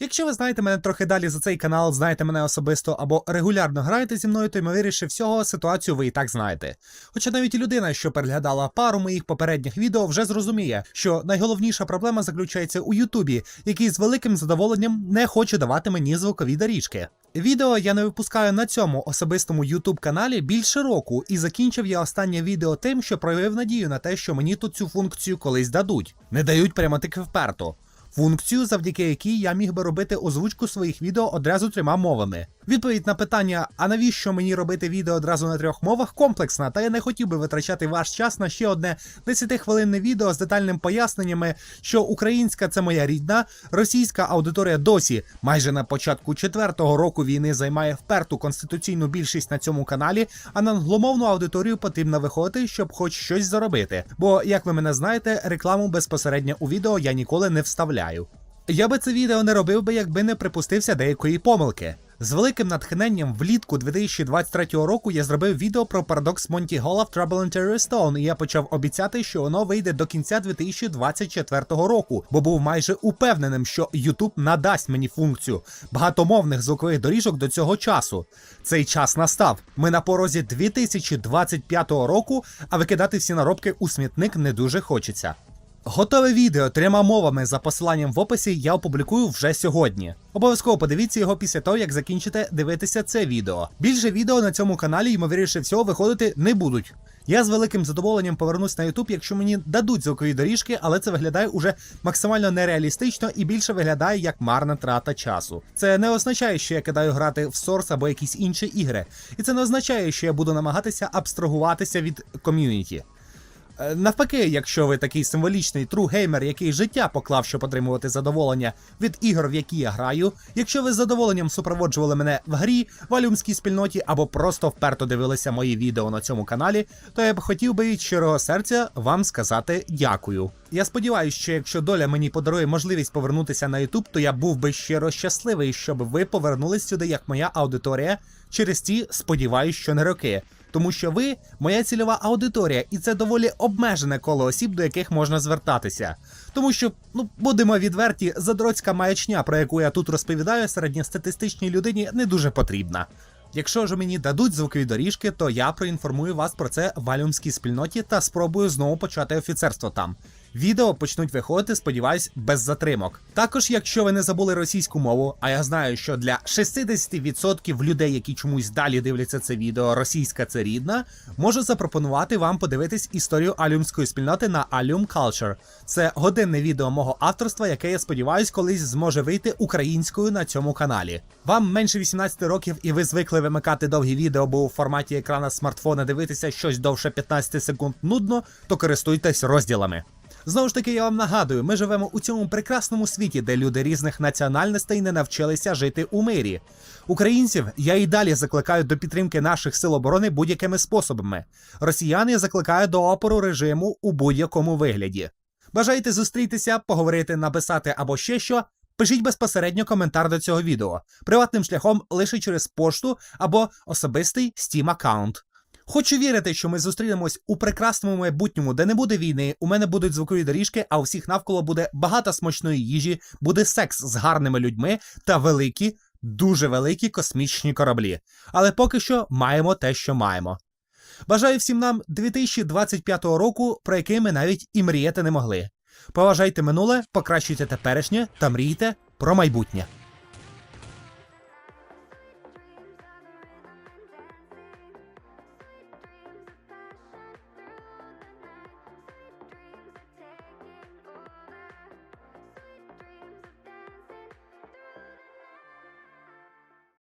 Якщо ви знаєте мене трохи далі за цей канал, знаєте мене особисто або регулярно граєте зі мною, то ймовірніше всього ситуацію ви і так знаєте. Хоча навіть людина, що переглядала пару моїх попередніх відео, вже зрозуміє, що найголовніша проблема заключається у Ютубі, який з великим задоволенням не хоче давати мені звукові доріжки. Відео я не випускаю на цьому особистому YouTube каналі більше року, і закінчив я останнє відео тим, що проявив надію на те, що мені тут цю функцію колись дадуть. Не дають прямо таки вперто. Функцію, завдяки якій я міг би робити озвучку своїх відео одразу трьома мовами. Відповідь на питання, а навіщо мені робити відео одразу на трьох мовах, комплексна, та я не хотів би витрачати ваш час на ще одне 10-хвилинне відео з детальним поясненнями, що українська це моя рідна, російська аудиторія досі майже на початку четвертого року війни займає вперту конституційну більшість на цьому каналі, а на англомовну аудиторію потрібно виходити, щоб хоч щось заробити. Бо, як ви мене знаєте, рекламу безпосередньо у відео я ніколи не вставляю. Я би це відео не робив би, якби не припустився деякої помилки. З великим натхненням влітку 2023 року я зробив відео про парадокс Монті Гола в Trouble in Terrorist Zone, і я почав обіцяти, що воно вийде до кінця 2024 року, бо був майже упевненим, що YouTube надасть мені функцію багатомовних звукових доріжок до цього часу. Цей час настав. Ми на порозі 2025 року, а викидати всі наробки у смітник не дуже хочеться. Готове відео трьома мовами за посиланням в описі я опублікую вже сьогодні. Обов'язково подивіться його після того, як закінчите дивитися це відео. Більше відео на цьому каналі, ймовірніше всього, виходити не будуть. Я з великим задоволенням повернусь на YouTube, якщо мені дадуть звукові доріжки, але це виглядає уже максимально нереалістично і більше виглядає як марна трата часу. Це не означає, що я кидаю грати в Source або якісь інші ігри. І це не означає, що я буду намагатися абстрагуватися від ком'юніті. Е, Навпаки, якщо ви такий символічний true геймер, який життя поклав, щоб отримувати задоволення від ігор, в які я граю, якщо ви з задоволенням супроводжували мене в грі, в алюмській спільноті або просто вперто дивилися мої відео на цьому каналі, то я б хотів би від щирого серця вам сказати дякую. Я сподіваюся, що якщо доля мені подарує можливість повернутися на YouTube, то я був би щиро щасливий, щоб ви повернулись сюди як моя аудиторія через ті, сподіваюсь, що не роки. Тому що ви моя цільова аудиторія, і це доволі обмежене коло осіб, до яких можна звертатися. Тому що, ну будемо відверті, задроцька маячня, про яку я тут розповідаю, середньостатистичній людині не дуже потрібна. Якщо ж мені дадуть звукові доріжки, то я проінформую вас про це в валюмській спільноті та спробую знову почати офіцерство там. Відео почнуть виходити, сподіваюсь, без затримок. Також, якщо ви не забули російську мову, а я знаю, що для 60% людей, які чомусь далі дивляться це відео, російська це рідна, можу запропонувати вам подивитись історію алюмської спільноти на Allium Culture. Це годинне відео мого авторства, яке я сподіваюсь, колись зможе вийти українською на цьому каналі. Вам менше 18 років, і ви звикли вимикати довгі відео, бо у форматі екрана смартфона дивитися щось довше 15 секунд нудно, то користуйтесь розділами. Знову ж таки, я вам нагадую, ми живемо у цьому прекрасному світі, де люди різних національностей не навчилися жити у мирі. Українців я і далі закликаю до підтримки наших сил оборони будь-якими способами. Росіян я закликаю до опору режиму у будь-якому вигляді. Бажаєте зустрітися, поговорити, написати або ще що? Пишіть безпосередньо коментар до цього відео, приватним шляхом лише через пошту або особистий Steam аккаунт. Хочу вірити, що ми зустрінемось у прекрасному майбутньому, де не буде війни, у мене будуть звукові доріжки, а у всіх навколо буде багато смачної їжі, буде секс з гарними людьми та великі, дуже великі космічні кораблі. Але поки що маємо те, що маємо. Бажаю всім нам 2025 року, про який ми навіть і мріяти не могли. Поважайте минуле, покращуйте теперішнє та мрійте про майбутнє.